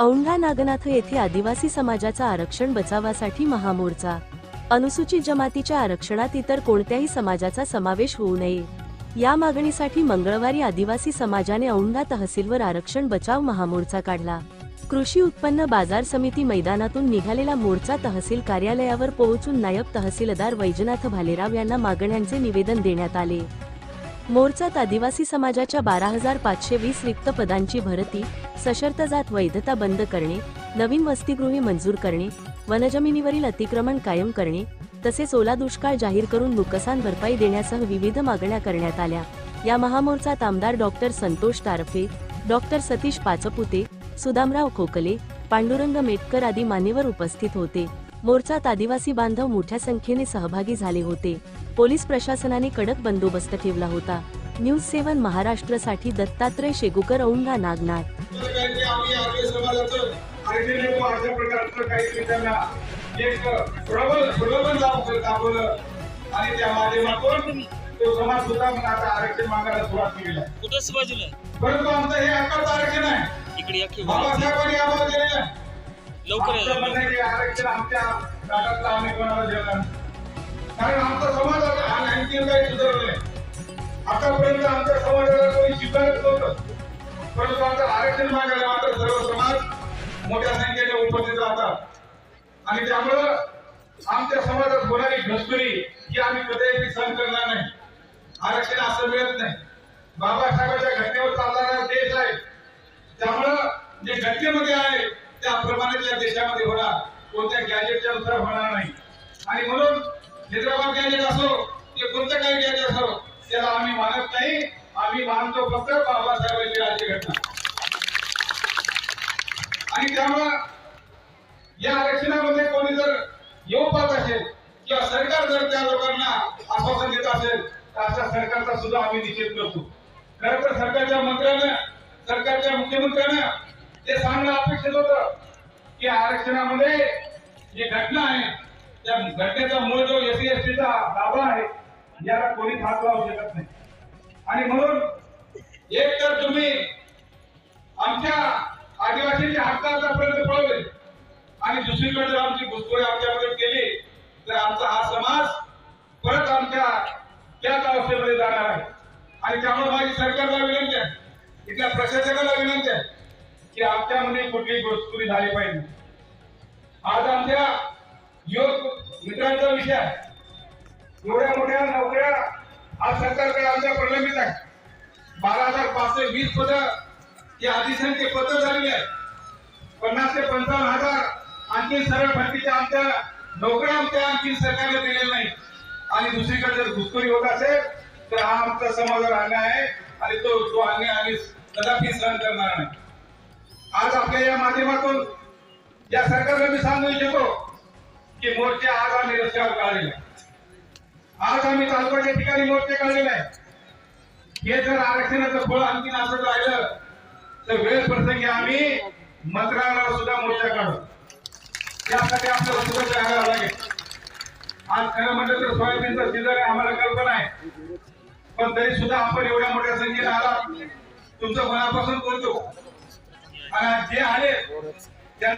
औंढा नागनाथ येथे आदिवासी समाजाचा आरक्षण बचावासाठी महामोर्चा. अनुसूचित जमातीच्या आरक्षणात इतर कोणत्याही समाजाचा समावेश होऊ नये. या मागणीसाठी मंगळवारी आदिवासी समाजाने औंढा तहसीलवर आरक्षण बचाव महामोर्चा काढला. कृषी उत्पन्न बाजार समिती मैदानातून निघालेला मोर्चा तहसील कार्यालयावर पोहोचून नायब तहसीलदार वैजनाथ भालेराव यांना मागण्यांचे निवेदन देण्यात आले. मोर्चात आदिवासी समाजाच्या बारा हजार पाचशे वीस रिक्त पदांची भरती सशर्त जात वैधता बंद करणे नवीन वसतिगृहे मंजूर करणे वनजमिनीवरील अतिक्रमण कायम करणे तसेच ओला दुष्काळ जाहीर करून नुकसान भरपाई देण्यासह विविध मागण्या करण्यात आल्या. या महामोर्चात आमदार डॉक्टर संतोष तारफे डॉक्टर सतीश पाचपुते सुदामराव खोकले पांडुरंग मेटकर आदी मान्यवर उपस्थित होते. मोर्चात आदिवासी बांधव मोठ्या संख्येने सहभागी झाले होते. पोलीस प्रशासनाने कडक बंदोबस्त ठेवला होता. न्यूज सेवन महाराष्ट्रसाठी दत्तात्रय शेगुकर औंढा नागनाथ आरक्षण कुठंच बाजूला परंतु आमचं हे हक्काचं आरक्षण आहे इकडे या की बाबासाहेबांनी आम्हाला दिलेलं आहे लवकर आमचं म्हणणं आहे की आरक्षण आमच्या ताटातलं आम्ही कोणाला देणार नाही. कारण आमचा समाज आता आणखी काही सुधारलं नाही आतापर्यंत आमच्या समाजाला कोणी स्वीकारत नव्हतं. परंतु आमचं आरक्षण मागायला मात्र सर्व समाज मोठ्या संख्येने उपस्थित राहतात. आणि त्यामुळं आमच्या समाजात होणारी घसखोरी ही आम्ही कधीही सहन करणार नाही. आरक्षण असं मिळत नाही. बाबासाहेबांच्या घटनेवर चालणारा देश आहे. त्यामुळं जे घटनेमध्ये आहे त्याप्रमाणे त्या देशामध्ये होणार. कोणत्या गॅजेटच्या नुसार होणार नाही. आणि म्हणून हैदराबाद गॅजेट असो ते कोणतं काही गॅजेट असो त्याला आम्ही मानत नाही मी मानतो फक्त बाबासाहेबांची राज्यघटना आणि त्यामुळं या आरक्षणामध्ये कोणी जर येऊ पाहत असेल किंवा सरकार जर त्या लोकांना आश्वासन देत असेल तर अशा सरकारचा सुद्धा आम्ही निषेध करतो. खरं तर सरकारच्या मंत्र्यानं सरकारच्या मुख्यमंत्र्यानं ते सांगणं अपेक्षित होत की आरक्षणामध्ये जी घटना आहे त्या घटनेचा मूळ जो एस सी एस टीचा दावा आहे याला कोणीच हात लावू शकत नाही. आणि म्हणून एक तर तुम्ही आमच्या आदिवासींचे हक्क आतापर्यंत पळवले. आणि दुसरीकडे जर आमची घुसखोरी आमच्यामध्ये केली तर आमचा हा समाज परत आमच्या त्याच अवस्थेमध्ये जाणार आहे. आणि त्यामुळे माझी सरकारला विनंती आहे इथल्या प्रशासकाला विनंती आहे की आमच्यामध्ये कुठली घुसखोरी झाली पाहिजे. आज आमच्या युवक मित्रांचा विषय आहे. एवढ्या मोठ्या नोकऱ्या आज सरकारकडे आमच्या प्रलंबित आहे. बारा हजार पाचशे वीस पद या अतिशय पद झालेली आहे पन्नास ते पंचावन्न हजार आणखी सरळ भरतीच्या आमच्या नोकऱ्या आमच्या आणखी सरकारने दिलेल्या नाही आणि दुसरीकडे जर घुसखोरी होत असेल तर हा आमचा समाजावर अन्याय आहे आणि तो तो अन्याय आम्ही कदापि सहन करणार नाही. आज आपल्या या माध्यमातून या सरकारला मी सांगू इच्छितो की मोर्चे आज आम्ही रस्त्यावर काढलेले आज आम्ही तालुक्याच्या ठिकाणी मोर्चे काढलेले आहे हे जर आरक्षणाचं फळ आणखीन असं राहिलं तर वेळ प्रसंगी आम्ही मंत्रालयावर सुद्धा मोर्चा काढू. त्यासाठी आपल्याला सुद्धा करावं लागेल. आज खरं म्हटलं तर सोयाबीनचा सीझन आहे आम्हाला कल्पना आहे. पण तरी सुद्धा आपण एवढ्या मोठ्या संख्येने आला तुमचं मनापासून बोलतो. आणि जे आले